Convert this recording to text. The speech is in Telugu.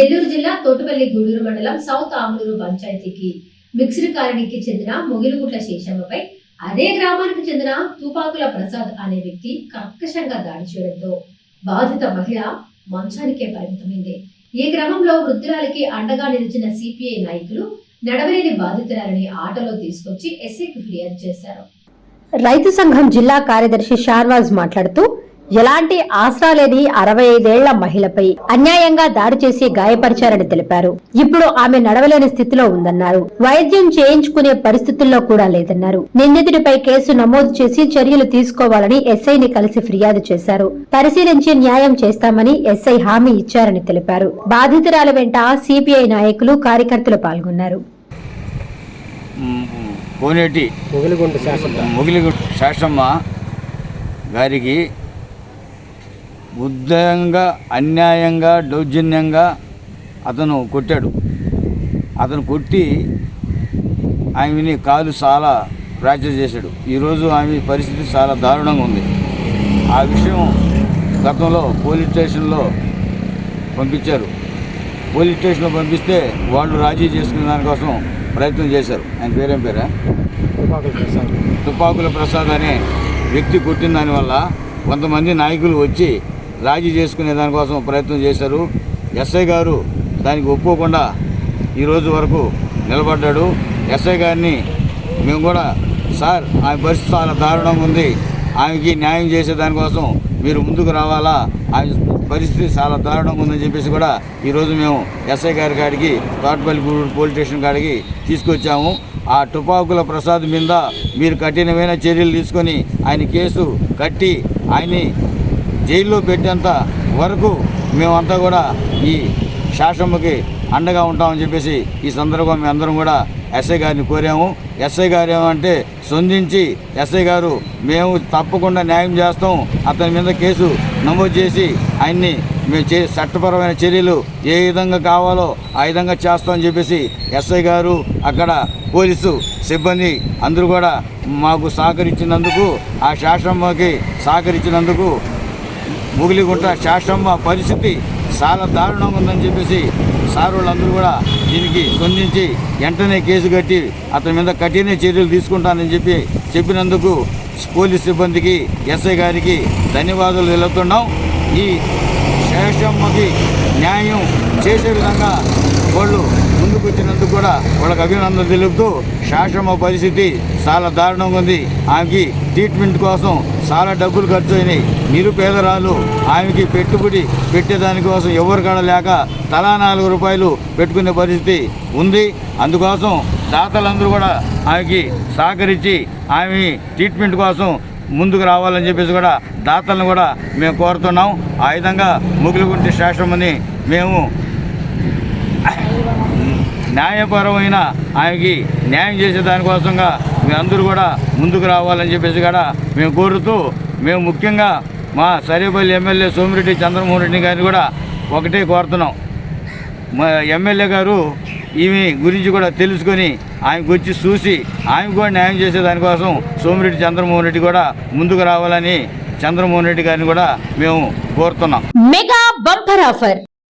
నెల్లూరు జిల్లా తోటపల్లి గూడూరు మండలం సౌత్ ఆమూరు పంచాయతీకి మిక్సిడ్ కాలనీకి చెందిన మొగిలుగుట్ల శేషమ్మపై అదే గ్రామానికి చెందిన తుపాకుల ప్రసాద్ అనే వ్యక్తి కర్కశంగా దాడి చేయడంతో బాధిత మహిళ మంచానికే పరిమితమైంది. ఈ క్రమంలో వృద్ధురాలికి అండగా నిలిచిన సిపిఐ నాయకులు నడవలేని బాధితురాలని ఆటోలో తీసుకొచ్చి ఎస్ఐకి ఫిర్యాదు చేశారు. రైతు సంఘం జిల్లా కార్యదర్శి షార్వాజ్ మాట్లాడుతూ ఎలాంటి ఆసరా లేని అరవై ఐదేళ్ళ మహిళపై అన్యాయంగా దాడి చేసి గాయపరిచారని తెలిపారు. ఇప్పుడు ఆమె నడవలేని స్థితిలో ఉందన్నారు. వైద్యం చేయించుకునే పరిస్థితుల్లో కూడా లేదన్నారు. నిందితుడిపై కేసు నమోదు చేసి చర్యలు తీసుకోవాలని ఎస్ఐని కలిసి ఫిర్యాదు చేశారు. పరిశీలించి న్యాయం చేస్తామని ఎస్ఐ హామీ ఇచ్చారని తెలిపారు. బాధితురాల వెంట సిపిఐ నాయకులు కార్యకర్తలు పాల్గొన్నారు. కోనేటి మొగలిగుంట శాసన ముగిలిగుట్ట శాసమ్మ గారికి ఉదయంగా అన్యాయంగా దౌర్జన్యంగా అతను కొట్టాడు. అతను కొట్టి ఆమెని కాలు చాలా ఫ్రాక్చర్ చేశాడు. ఈరోజు ఆమె పరిస్థితి చాలా దారుణంగా ఉంది. ఆ విషయం గతంలో పోలీస్ స్టేషన్లో పంపించారు. పోలీస్ స్టేషన్లో పంపిస్తే వాళ్ళు రాజీ చేసుకునే దానికోసం ప్రయత్నం చేశారు. ఆయన పేరేం పేరా? తుపాకులు ప్రసాద్. తుపాకుల ప్రసాద్ అనే వ్యక్తి కొట్టిన దానివల్ల కొంతమంది నాయకులు వచ్చి రాజీ చేసుకునే దానికోసం ప్రయత్నం చేశారు. ఎస్ఐ గారు దానికి ఒప్పుకోకుండా ఈరోజు వరకు నిలబడ్డాడు. ఎస్ఐ గారిని మేము కూడా సార్ ఆమె పరిస్థితి చాలా దారుణంగా ఉంది. ఆమెకి న్యాయం చేసే దానికోసం మీరు ముందుకు రావాలా? ఆమె పరిస్థితి చాలా దారుణంగా ఉందని చెప్పేసి కూడా ఈరోజు మేము ఎస్ఐ గారి కాడికి తోటపల్లి పోలీస్ స్టేషన్ కాడికి తీసుకొచ్చాము. ఆ తుపాకుల ప్రసాద్ మీద మీరు కఠినమైన చర్యలు తీసుకొని ఆయన కేసు కట్టి ఆయన్ని జైల్లో పెట్టేంత వరకు మేమంతా కూడా ఈ శాసనముకి అండగా ఉంటామని చెప్పేసి ఈ సందర్భంగా మేము అందరం కూడా ఎస్ఐ గారిని కోరాము. ఎస్ఐ గారు ఏమంటే స్పందించి ఎస్ఐ గారు మేము తప్పకుండా న్యాయం చేస్తాం. అతని మీద కేసు నమోదు చేసి ఆయన్ని మేము చే చట్టపరమైన చర్యలు ఏ విధంగా కావాలో ఆ విధంగా చేస్తామని చెప్పేసి ఎస్ఐ గారు అక్కడ పోలీసు సిబ్బంది అందరూ కూడా మాకు సహకరించినందుకు ఆ శాసమ్మకి సహకరించినందుకు ముగిలిగుంట శాసమ్మ పరిస్థితి చాలా దారుణంగా ఉందని చెప్పేసి సార్ వాళ్ళందరూ కూడా దీనికి స్పందించి వెంటనే కేసు కట్టి అతని మీద కఠిన చర్యలు తీసుకుంటానని చెప్పి చెప్పినందుకు పోలీస్ సిబ్బందికి ఎస్ఐ గారికి ధన్యవాదాలు తెలుపుతున్నాం. ఈ శేషమ్మకి న్యాయం చేసే విధంగా వాళ్ళు ముందుకు వచ్చినందుకు కూడా వాళ్ళకి అభినందన తెలుపుతూ శాసమ్మ పరిస్థితి చాలా దారుణంగా ఉంది. ఆమెకి ట్రీట్మెంట్ కోసం చాలా డబ్బులు ఖర్చు అయినాయి. నిరుపేదరాలు ఆమెకి పెట్టుబడి పెట్టేదానికోసం ఎవరు కాడ లేక తలా నాలుగు రూపాయలు పెట్టుకునే పరిస్థితి ఉంది. అందుకోసం దాతలందరూ కూడా ఆమెకి సహకరించి ఆమె ట్రీట్మెంట్ కోసం ముందుకు రావాలని చెప్పేసి కూడా దాతలను కూడా మేము కోరుతున్నాం. ఆ విధంగా ముగిలిగుంటి శాసనమని మేము న్యాయపరమైన ఆయనకి న్యాయం చేసే దానికోసంగా మీ అందరూ కూడా ముందుకు రావాలని చెప్పేసి కూడా మేము కోరుతూ మేము ముఖ్యంగా మా సరేపల్లి ఎమ్మెల్యే సోమిరెడ్డి చంద్రమోహన్ రెడ్డి గారిని కూడా ఒకటే కోరుతున్నాం. మా ఎమ్మెల్యే గారు ఈమె గురించి కూడా తెలుసుకొని ఆయనకు వచ్చి చూసి ఆయన కూడా న్యాయం చేసే దానికోసం సోమిరెడ్డి చంద్రమోహన్ రెడ్డి కూడా ముందుకు రావాలని చంద్రమోహన్ రెడ్డి గారిని కూడా మేము కోరుతున్నాం. Mega bumper offer.